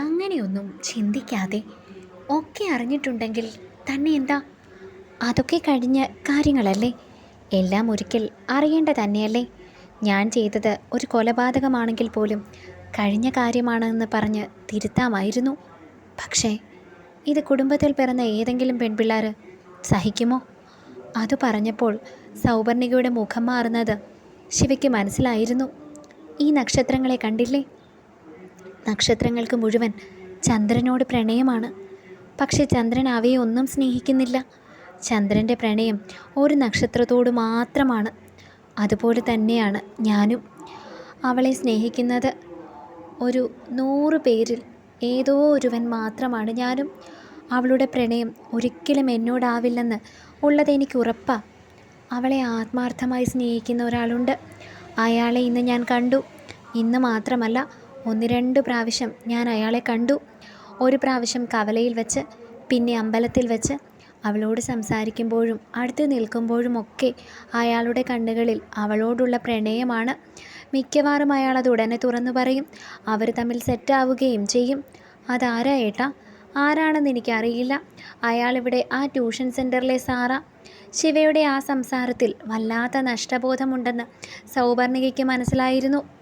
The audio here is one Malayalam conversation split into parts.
അങ്ങനെയൊന്നും ചിന്തിക്കാതെ ഒക്കെ അറിഞ്ഞിട്ടുണ്ടെങ്കിൽ തന്നെ എന്താ? അതൊക്കെ കഴിഞ്ഞ കാര്യങ്ങളല്ലേ? എല്ലാം ഒരിക്കൽ അറിയേണ്ട തന്നെയല്ലേ? ഞാൻ ചെയ്തത് ഒരു കൊലപാതകമാണെങ്കിൽ പോലും കഴിഞ്ഞ കാര്യമാണെന്ന് പറഞ്ഞ് തിരുത്താമായിരുന്നു. പക്ഷേ ഇത് കുടുംബത്തിൽ പിറന്ന ഏതെങ്കിലും പെൺപിള്ളേർ സഹിക്കുമോ? അത് പറഞ്ഞപ്പോൾ സൗവർണികയുടെ മുഖം മാറുന്നത് ശിവയ്ക്ക് മനസ്സിലായിരുന്നു. ഈ നക്ഷത്രങ്ങളെ കണ്ടില്ലേ? നക്ഷത്രങ്ങൾക്ക് മുഴുവൻ ചന്ദ്രനോട് പ്രണയമാണ്. പക്ഷെ ചന്ദ്രൻ അവയെ ഒന്നും സ്നേഹിക്കുന്നില്ല. ചന്ദ്രന്റെ പ്രണയം ഒരു നക്ഷത്രത്തോട് മാത്രമാണ്. അതുപോലെ തന്നെയാണ് ഞാനും. അവളെ സ്നേഹിക്കുന്നത് ഒരു നൂറ് പേരിൽ ഏതോ ഒരുവൻ മാത്രമാണ് ഞാനും. അവളുടെ പ്രണയം ഒരിക്കലും എന്നോടാവില്ലെന്ന് ഉള്ളത് എനിക്ക് ഉറപ്പാണ് അവളെ ആത്മാർത്ഥമായി സ്നേഹിക്കുന്ന ഒരാളുണ്ട്. അയാളെ ഇന്ന് ഞാൻ കണ്ടു. ഇന്ന് മാത്രമല്ല ഒന്ന് രണ്ട് പ്രാവശ്യം ഞാൻ അയാളെ കണ്ടു. ഒരു പ്രാവശ്യം കവലയിൽ വെച്ച് പിന്നെ അമ്പലത്തിൽ വെച്ച് അവളോട് സംസാരിക്കുമ്പോഴും അടുത്ത് നിൽക്കുമ്പോഴുമൊക്കെ അയാളുടെ കണ്ണുകളിൽ അവളോടുള്ള പ്രണയമാണ്. മിക്കവാറും അയാൾ അത് ഉടനെ തുറന്നു പറയും. അവർ തമ്മിൽ സെറ്റാവുകയും ചെയ്യും. അതാരാ ഏട്ടാ? ആരാണെന്ന് എനിക്കറിയില്ല. അയാളിവിടെ ആ ട്യൂഷൻ സെന്ററിലെ സാറ. ശിവയുടെ ആ സംസാരത്തിൽ വല്ലാത്ത നഷ്ടബോധമുണ്ടെന്ന് സൗവർണികയ്ക്ക് മനസ്സിലായിരുന്നു.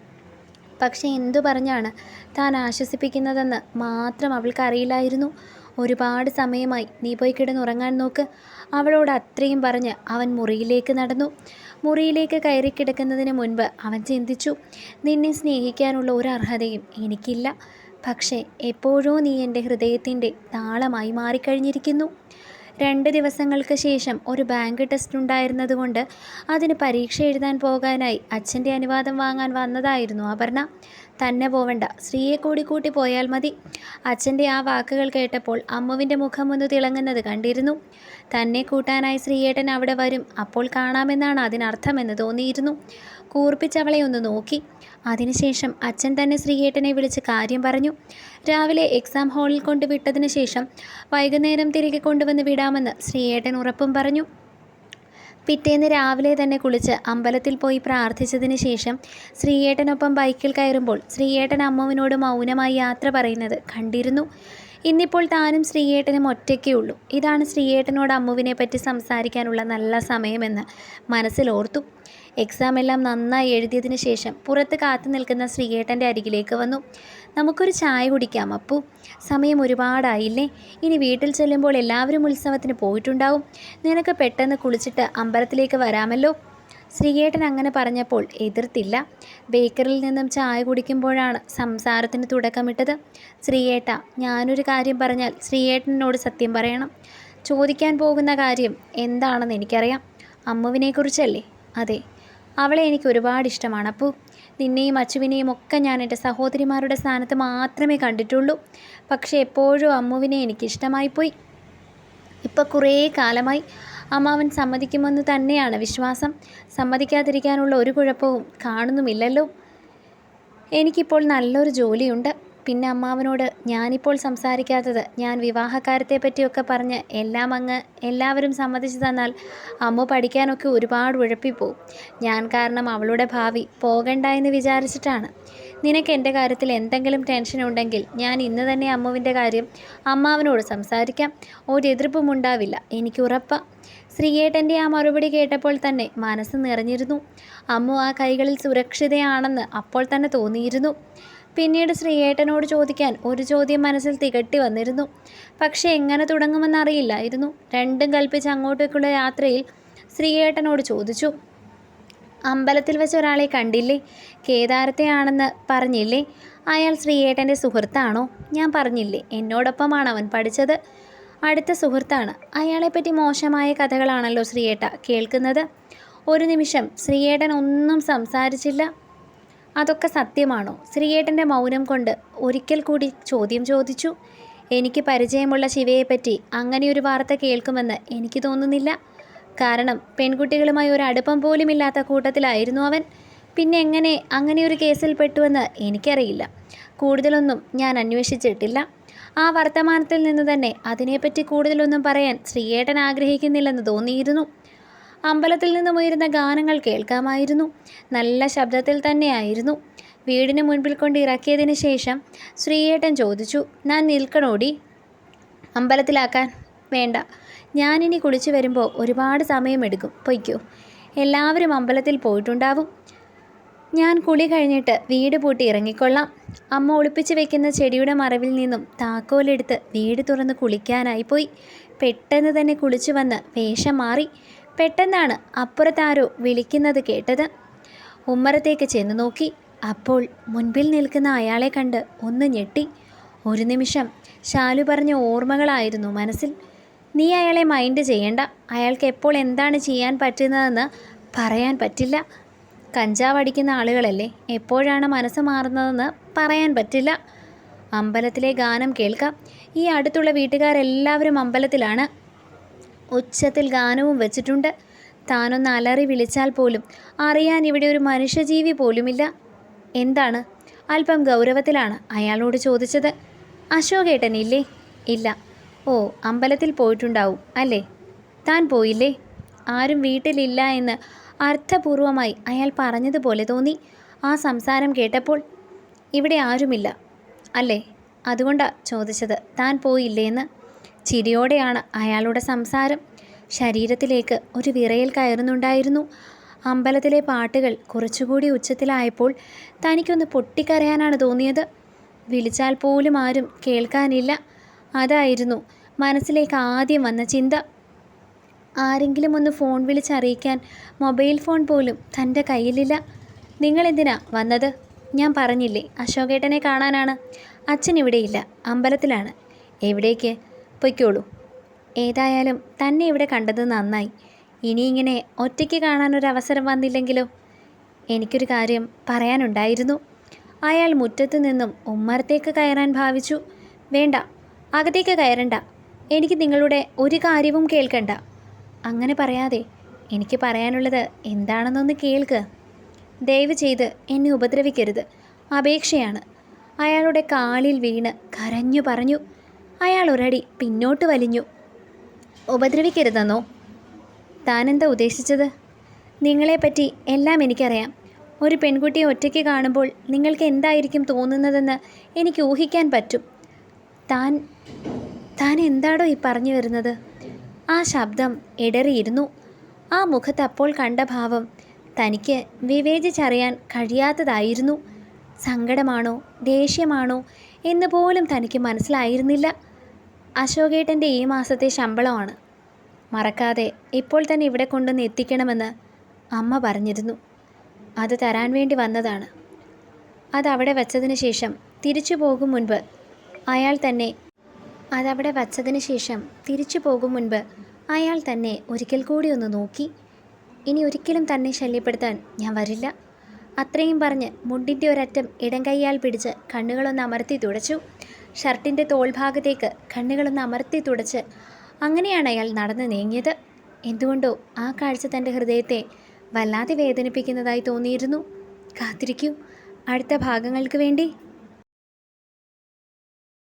പക്ഷെ എന്തു പറഞ്ഞാണ് താൻ ആശ്വസിപ്പിക്കുന്നതെന്ന് മാത്രം അവൾക്കറിയില്ലായിരുന്നു. ഒരുപാട് സമയമായി നീ പോയി കിടന്നുറങ്ങാൻ നോക്ക്. അവളോട് അത്രയും പറഞ്ഞ് അവൻ മുറിയിലേക്ക് നടന്നു. മുറിയിലേക്ക് കയറി കിടക്കുന്നതിന് മുൻപ് അവൻ ചിന്തിച്ചു നിന്നെ സ്നേഹിക്കാനുള്ള ഒരു അർഹതയും എനിക്കില്ല. പക്ഷേ എപ്പോഴോ നീ എന്റെ ഹൃദയത്തിന്റെ താളമായി മാറിക്കഴിഞ്ഞിരിക്കുന്നു. രണ്ട് ദിവസങ്ങൾക്ക് ശേഷം ഒരു ബാങ്ക് ടെസ്റ്റ് ഉണ്ടായിരുന്നതുകൊണ്ട് അതിന് പരീക്ഷ എഴുതാൻ പോകാനായി അച്ഛന്റെ അനുവാദം വാങ്ങാൻ വന്നതായിരുന്നു അപർണ. തന്നെ പോവണ്ട സ്ത്രീയെ കൂടി കൂട്ടി പോയാൽ മതി. അച്ഛന്റെ ആ വാക്കുകൾ കേട്ടപ്പോൾ അമ്മുവിന്റെ മുഖം ഒന്ന് തിളങ്ങുന്നത് കണ്ടിരുന്നു. തന്നെ കൂട്ടാനായി ശ്രീയേട്ടൻ അവിടെ വരും അപ്പോൾ കാണാമെന്നാണ് അതിനർത്ഥമെന്ന് തോന്നിയിരുന്നു. കൂർപ്പിച്ചവളെ ഒന്ന് നോക്കി. അതിനുശേഷം അച്ഛൻ തന്നെ ശ്രീയേട്ടനെ വിളിച്ച് കാര്യം പറഞ്ഞു. രാവിലെ എക്സാം ഹാളിൽ കൊണ്ടുവിട്ടതിന് ശേഷം വൈകുന്നേരം തിരികെ കൊണ്ടുവന്ന് വിടാമെന്ന് ശ്രീയേട്ടൻ ഉറപ്പും പറഞ്ഞു. പിറ്റേന്ന് രാവിലെ തന്നെ കുളിച്ച് അമ്പലത്തിൽ പോയി പ്രാർത്ഥിച്ചതിന് ശേഷം ശ്രീയേട്ടനൊപ്പം ബൈക്കിൽ കയറുമ്പോൾ ശ്രീയേട്ടൻ അമ്മുവിനോട് മൗനമായി യാത്ര പറയുന്നത് കണ്ടിരുന്നു. ഇന്നിപ്പോൾ താനും ശ്രീയേട്ടനും ഒറ്റയ്ക്കേ ഉള്ളൂ ഇതാണ് ശ്രീയേട്ടനോട് അമ്മുവിനെ പറ്റി സംസാരിക്കാനുള്ള നല്ല സമയമെന്ന് മനസ്സിലോർത്തു. എക്സാം എല്ലാം നന്നായി എഴുതിയതിന് ശേഷം പുറത്ത് കാത്തു നിൽക്കുന്ന ശ്രീകേട്ടന്റെ അരികിലേക്ക് വന്നു. നമുക്കൊരു ചായ കുടിക്കാം അപ്പു. സമയം ഒരുപാടായില്ലേ. ഇനി വീട്ടിൽ ചെല്ലുമ്പോൾ എല്ലാവരും ഉത്സവത്തിന് പോയിട്ടുണ്ടാവും. നിനക്ക് പെട്ടെന്ന് കുളിച്ചിട്ട് അമ്പലത്തിലേക്ക് വരാമല്ലോ. ശ്രീകേട്ടൻ അങ്ങനെ പറഞ്ഞപ്പോൾ എതിർത്തില്ല. ബേക്കറിൽ നിന്നും ചായ കുടിക്കുമ്പോഴാണ് സംസാരത്തിന് തുടക്കമിട്ടത്. ശ്രീയേട്ട ഞാനൊരു കാര്യം പറഞ്ഞാൽ ശ്രീയേട്ടനോട് സത്യം പറയണം. ചോദിക്കാൻ പോകുന്ന കാര്യം എന്താണെന്ന് എനിക്കറിയാം. അമ്മുവിനെക്കുറിച്ചല്ലേ? അതെ. അവളെ എനിക്ക് ഒരുപാട് ഇഷ്ടമാണ്. അപ്പു നിന്നെയും അച്ചുവിനെയും ഒക്കെ ഞാൻ എന്റെ സഹോദരിമാരുടെ സ്ഥാനത്ത് മാത്രമേ കണ്ടിട്ടുള്ളൂ. പക്ഷേ എപ്പോഴും അമ്മുവിനെ എനിക്ക് ഇഷ്ടമായിപ്പോയി ഇപ്പം കുറേ കാലമായി അമ്മാവൻ സമ്മതിക്കുമെന്ന് തന്നെയാണ് വിശ്വാസം. സമ്മതിക്കാതിരിക്കാനുള്ള ഒരു കുഴപ്പവും കാണുന്നുമില്ലല്ലോ. എനിക്കിപ്പോൾ നല്ലൊരു ജോലിയുണ്ട്. പിന്നെ അമ്മാവനോട് ഞാനിപ്പോൾ സംസാരിക്കാത്തത് ഞാൻ വിവാഹക്കാരത്തെ പറ്റിയൊക്കെ പറഞ്ഞ് എല്ലാം അങ്ങ് എല്ലാവരും സമ്മതിച്ചു തന്നാൽ അമ്മ പഠിക്കാനൊക്കെ ഒരുപാട് ഉഴപ്പിപ്പോവും. ഞാൻ കാരണം അവളുടെ ഭാവി പോകണ്ട എന്ന് വിചാരിച്ചിട്ടാണ്. നിനക്ക് എന്റെ കാര്യത്തിൽ എന്തെങ്കിലും ടെൻഷൻ ഉണ്ടെങ്കിൽ ഞാൻ ഇന്ന് തന്നെ അമ്മുവിന്റെ കാര്യം അമ്മാവനോട് സംസാരിക്കാം. ഒരു എതിർപ്പും ഉണ്ടാവില്ല എനിക്ക് ഉറപ്പാണ് ശ്രീയേട്ടന്റെ ആ മറുപടി കേട്ടപ്പോൾ തന്നെ മനസ്സ് നിറഞ്ഞിരുന്നു. അമ്മു ആ കൈകളിൽ സുരക്ഷിതയാണെന്ന് അപ്പോൾ തന്നെ തോന്നിയിരുന്നു. പിന്നീട് ശ്രീയേട്ടനോട് ചോദിക്കാൻ ഒരു ചോദ്യം മനസ്സിൽ തികട്ടി വന്നിരുന്നു. പക്ഷേ എങ്ങനെ തുടങ്ങുമെന്നറിയില്ലായിരുന്നു. രണ്ടും കൽപ്പിച്ച് അങ്ങോട്ടേക്കുള്ള യാത്രയിൽ ശ്രീയേട്ടനോട് ചോദിച്ചു. അമ്പലത്തിൽ വെച്ച് ഒരാളെ കണ്ടില്ലേ? കേദാരത്തെയാണെന്ന് പറഞ്ഞില്ലേ? അയാൾ ശ്രീയേട്ടന്റെ സുഹൃത്താണോ? ഞാൻ പറഞ്ഞില്ലേ എന്നോടൊപ്പമാണ് അവൻ പഠിച്ചത്. അടുത്ത സുഹൃത്താണ്. അയാളെപ്പറ്റി മോശമായ കഥകളാണല്ലോ ശ്രീയേട്ട കേൾക്കുന്നത്. ഒരു നിമിഷം ശ്രീയേട്ടൻ ഒന്നും സംസാരിച്ചില്ല. അതൊക്കെ സത്യമാണോ? ശ്രീയേട്ടന്റെ മൗനം കൊണ്ട് ഒരിക്കൽ കൂടി ചോദ്യം ചോദിച്ചു. എനിക്ക് പരിചയമുള്ള ശിവയെപ്പറ്റി അങ്ങനെയൊരു വാർത്ത കേൾക്കുമെന്ന് എനിക്ക് തോന്നുന്നില്ല. കാരണം പെൺകുട്ടികളുമായി ഒരു അടുപ്പം പോലുമില്ലാത്ത കൂട്ടത്തിലായിരുന്നു അവൻ. പിന്നെ എങ്ങനെ അങ്ങനെയൊരു കേസിൽ പെട്ടുവെന്ന് എനിക്കറിയില്ല. കൂടുതലൊന്നും ഞാൻ അന്വേഷിച്ചിട്ടില്ല. ആ വർത്തമാനത്തിൽ നിന്ന് തന്നെ അതിനെപ്പറ്റി കൂടുതലൊന്നും പറയാൻ ശ്രീയേട്ടൻ ആഗ്രഹിക്കുന്നില്ലെന്ന് തോന്നിയിരുന്നു. അമ്പലത്തിൽ നിന്നും ഉയരുന്ന ഗാനങ്ങൾ കേൾക്കാമായിരുന്നു. നല്ല ശബ്ദത്തിൽ തന്നെയായിരുന്നു. വീടിന് മുൻപിൽ കൊണ്ട് ഇറക്കിയതിന് ശേഷം ശ്രീയേട്ടൻ ചോദിച്ചു ഞാൻ നിൽക്കണോടി? അമ്പലത്തിലാക്കാൻ വേണ്ട. ഞാനിനി കുളിച്ചു വരുമ്പോൾ ഒരുപാട് സമയമെടുക്കും പൊയ്ക്കോ. എല്ലാവരും അമ്പലത്തിൽ പോയിട്ടുണ്ടാവും. ഞാൻ കുളി കഴിഞ്ഞിട്ട് വീട് പൂട്ടി ഇറങ്ങിക്കൊള്ളാം. അമ്മ ഒളിപ്പിച്ച് വെക്കുന്ന ചെടിയുടെ മറവിൽ നിന്നും താക്കോലെടുത്ത് വീട് തുറന്ന് കുളിക്കാനായി പോയി. പെട്ടെന്ന് തന്നെ കുളിച്ചു വന്ന് വേഷം മാറി. പെട്ടെന്നാണ് അപ്പുറത്താരോ വിളിക്കുന്നത് കേട്ടത്. ഉമ്മറത്തേക്ക് ചെന്ന് നോക്കി. അപ്പോൾ മുൻപിൽ നിൽക്കുന്ന അയാളെ കണ്ട് ഒന്ന് ഞെട്ടി. ഒരു നിമിഷം ശാലു പറഞ്ഞ ഓർമ്മകളായിരുന്നു മനസ്സിൽ. നീ അയാളെ മൈൻഡ് ചെയ്യണ്ട. അയാൾക്ക് എപ്പോൾ എന്താണ് ചെയ്യാൻ പറ്റുന്നതെന്ന് പറയാൻ പറ്റില്ല. കഞ്ചാവ് അടിക്കുന്ന ആളുകളല്ലേ. എപ്പോഴാണ് മനസ്സ് മാറുന്നതെന്ന് പറയാൻ പറ്റില്ല. അമ്പലത്തിലെ ഗാനം കേൾക്കാം. ഈ അടുത്തുള്ള വീട്ടുകാരെല്ലാവരും അമ്പലത്തിലാണ്. ഉച്ചത്തിൽ ഗാനവും വെച്ചിട്ടുണ്ട്. താനൊന്ന് അലറി വിളിച്ചാൽ പോലും അറിയാൻ ഇവിടെ ഒരു മനുഷ്യജീവി പോലുമില്ല. എന്താണ്? അല്പം ഗൗരവത്തിലാണ് അയാളോട് ചോദിച്ചത്. അശോകേട്ടനില്ലേ? ഇല്ല. ഓ അമ്പലത്തിൽ പോയിട്ടുണ്ടാവും അല്ലേ? താൻ പോയില്ലേ? ആരും വീട്ടിലില്ല എന്ന് അർത്ഥപൂർവമായി അയാൾ പറഞ്ഞതുപോലെ തോന്നി. ആ സംസാരം കേട്ടപ്പോൾ ഇവിടെ ആരുമില്ല അല്ലേ? അതുകൊണ്ടാണ് ചോദിച്ചത് താൻ പോയില്ലേ എന്ന്? ചിരിയോടെയാണ് അയാളുടെ സംസാരം. ശരീരത്തിലേക്ക് ഒരു വിറയൽ കയറുന്നുണ്ടായിരുന്നു. അമ്പലത്തിലെ പാട്ടുകൾ കുറച്ചുകൂടി ഉച്ചത്തിലായപ്പോൾ തനിക്കൊന്ന് പൊട്ടിക്കരയാനാണ് തോന്നിയത്. വിളിച്ചാൽ പോലും ആരും കേൾക്കാനില്ല. അതായിരുന്നു മനസ്സിലേക്ക് ആദ്യം വന്ന ചിന്ത. ആരെങ്കിലും ഒന്ന് ഫോൺ വിളിച്ചറിയിക്കാൻ മൊബൈൽ ഫോൺ പോലും തന്റെ കയ്യിലില്ല. നിങ്ങളെന്തിനാ വന്നത്? ഞാൻ പറഞ്ഞില്ലേ അശോകേട്ടനെ കാണാനാണ്. അച്ഛൻ ഇവിടെയില്ല അമ്പലത്തിലാണ്. എവിടേക്ക്? പൊയ്ക്കോളൂ. ഏതായാലും തന്നെ ഇവിടെ കണ്ടത് നന്നായി. ഇനി ഇങ്ങനെ ഒറ്റയ്ക്ക് കാണാനൊരവസരം വന്നില്ലെങ്കിലോ? എനിക്കൊരു കാര്യം പറയാനുണ്ടായിരുന്നു. അയാൾ മുറ്റത്തു നിന്നും ഉമ്മറത്തേക്ക് കയറാൻ ഭാവിച്ചു. വേണ്ട അകത്തേക്ക് കയറണ്ട. എനിക്ക് നിങ്ങളുടെ ഒരു കാര്യവും കേൾക്കണ്ട. അങ്ങനെ പറയാതെ എനിക്ക് പറയാനുള്ളത് എന്താണെന്നൊന്ന് കേൾക്ക്. ദയവ് ചെയ്ത് എന്നെ ഉപദ്രവിക്കരുത്. അപേക്ഷയാണ്. അയാളുടെ കാലിൽ വീണ് കരഞ്ഞു പറഞ്ഞു. അയാൾ ഒരടി പിന്നോട്ട് വലിഞ്ഞു. ഉപദ്രവിക്കരുതെന്നോ? താനെന്താ ഉദ്ദേശിച്ചത്? നിങ്ങളെപ്പറ്റി എല്ലാം എനിക്കറിയാം. ഒരു പെൺകുട്ടിയെ ഒറ്റയ്ക്ക് കാണുമ്പോൾ നിങ്ങൾക്ക് എന്തായിരിക്കും തോന്നുന്നതെന്ന് എനിക്ക് ഊഹിക്കാൻ പറ്റും. താൻ താൻ എന്താടോ ഈ പറഞ്ഞു വരുന്നത്? ആ ശബ്ദം ഇടറിയിരുന്നു ആ മുഖത്ത് അപ്പോൾ കണ്ട ഭാവം തനിക്ക് വിവേചിച്ചറിയാൻ കഴിയാത്തതായിരുന്നു. സങ്കടമാണോ? ദേഷ്യമാണോ? എന്ന് പോലും തനിക്ക് മനസ്സിലായിരുന്നില്ല. അശോകേട്ടന്റെ ഈ മാസത്തെ ശമ്പളമാണ്. മറക്കാതെ ഇപ്പോൾ തന്നെ ഇവിടെ കൊണ്ടുവന്ന് എത്തിക്കണമെന്ന് അമ്മ പറഞ്ഞിരുന്നു. അത് തരാൻ വേണ്ടി വന്നതാണ്. അതവിടെ വച്ചതിന് ശേഷം തിരിച്ചു പോകും മുൻപ് അയാൾ തന്നെ അതവിടെ വച്ചതിന് ശേഷം തിരിച്ചു പോകും മുൻപ് അയാൾ തന്നെ ഒരിക്കൽ കൂടി ഒന്ന് നോക്കി. ഇനി ഒരിക്കലും തന്നെ ശല്യപ്പെടുത്താൻ ഞാൻ വരില്ല. അത്രയും പറഞ്ഞ് മുണ്ടിന്റെ ഒരറ്റം ഇടം കൈയാൽ പിടിച്ച് കണ്ണുകളൊന്ന് അമർത്തി തുടച്ചു. ഷർട്ടിന്റെ തോൾഭാഗത്തേക്ക് കണ്ണുകളൊന്ന് അമർത്തി തുടച്ച് അങ്ങനെയാണ് അയാൾ നടന്നു നീങ്ങിയത്. എന്തുകൊണ്ടോ ആ കാഴ്ച തന്റെ ഹൃദയത്തെ വല്ലാതെ വേദനിപ്പിക്കുന്നതായി തോന്നിയിരുന്നു. കാത്തിരിക്കൂ. അടുത്ത ഭാഗങ്ങൾക്ക് വേണ്ടി